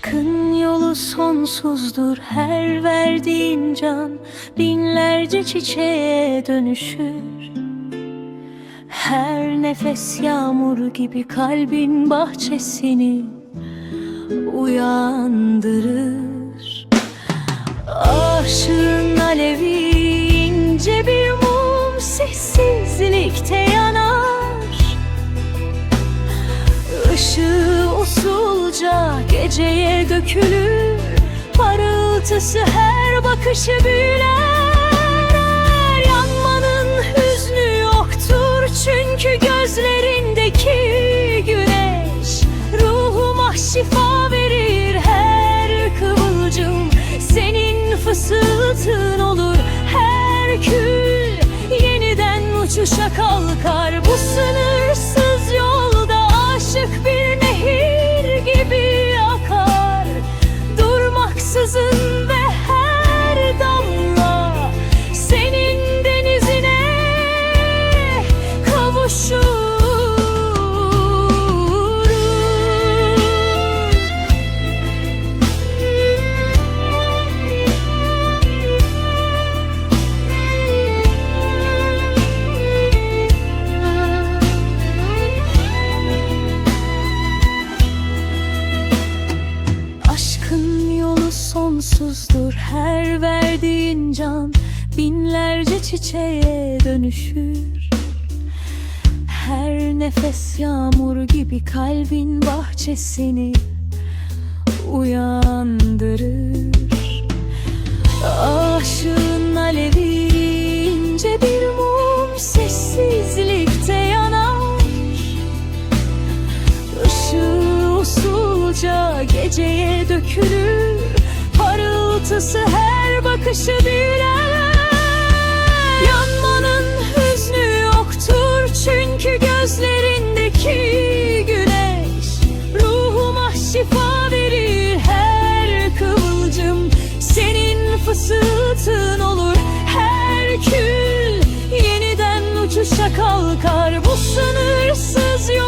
Aşkın yolu sonsuzdur her verdiğin can Binlerce çiçeğe dönüşür. Her nefes yağmur gibi kalbin bahçesini uyandırır. Aşığın geceye dökülür. Parıltısı her bakışı büyüler sonsuzdur her verdiğin can Binlerce çiçeğe dönüşür. Her nefes yağmur gibi kalbin bahçesini uyandırır. Aşığın alevi ince bir mum sessizlikte yanar. Işığı usulca geceye dökülür acısı her bakışı bir birer Yanmanın hüznü yoktur çünkü gözlerindeki güneş. Ruhuma şifa verir her kıvılcım. Senin fısıltın olur her kül Yeniden uçuşa kalkar. Bu sınırsız yol